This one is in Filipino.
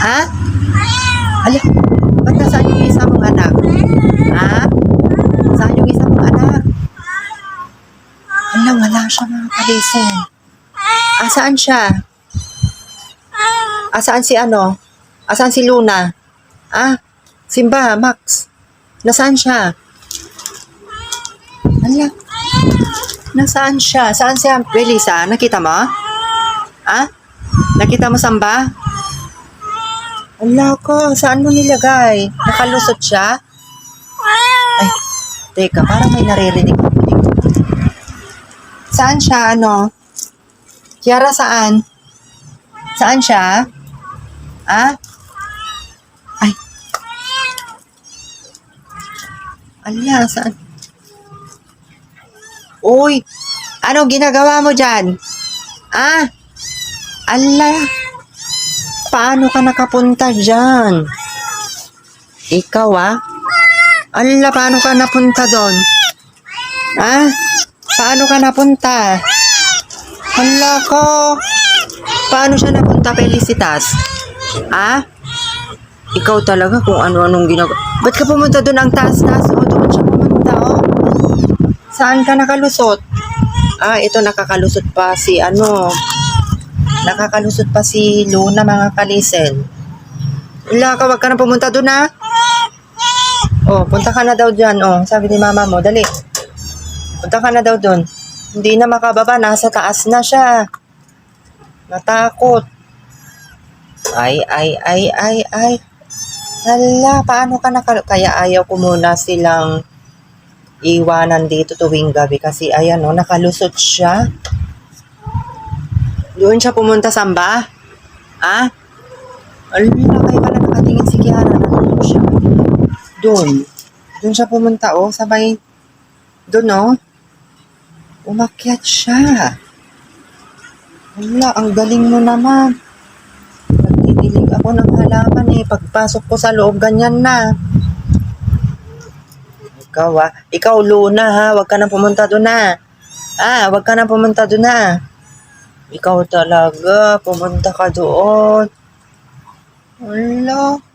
Ha? Ala, ba't nasaan yung isa mong anak? Ha? Saan yung isa mong anak? Ala, wala siya mga kalisen. Asaan siya? Asaan si ano? Asaan si Luna? Ah, Simba, Max. Nasaan siya? Ala, nasaan siya? Saan siya? Belisa, nakita mo? Ah? Nakita mo Samba? Ala ko, saan mo nilagay? Nakalusot siya? Ay, teka, parang may naririnig. Saan siya, ano? Kiara, saan? Saan siya? Ah? Ay. Ala, saan? Uy, ano ginagawa mo dyan? Ah? Ala, paano ka nakapunta dyan? Ikaw ah? Ala, paano ka napunta doon? Ah? Paano ka napunta? Hala ko. Paano siya napunta, Felicitas? Ah? Ikaw talaga kung ano-anong ginagawa. Ba't ka pumunta doon ang taas-taas? O, doon siya pumunta, oh. Saan ka nakalusot? Ah, ito nakakalusot pa si ano. Nakakalusot pa si Luna mga kalisen. Wala ka, wag ka na pumunta doon ha. Oh, punta ka na daw dyan. Oh, sabi ni mama mo, dali. Punta ka na daw doon. Hindi na makababa, nasa taas na siya. Natakot. Ay, ay, ay, ay, ay. Hala, paano ka naka... Kaya ayaw ko muna silang iwanan dito tuwing gabi kasi ayan oh, nakalusot siya. Doon siya pumunta samba? Ah? Ala, kaya pala nakatingin si Kiara na doon siya. Doon. Doon siya pumunta oh, sabay. Doon oh. Umakyat siya. Wala, ang galing mo naman. Nagdidilig ako ng halaman eh. Pagpasok ko sa loob, ganyan na. Ikaw ah. Ikaw, Luna ha. Huwag ka na pumunta doon na. Ah, huwag ka na pumunta doon na. Ikaw talaga. Pumunta ka doon. Wala.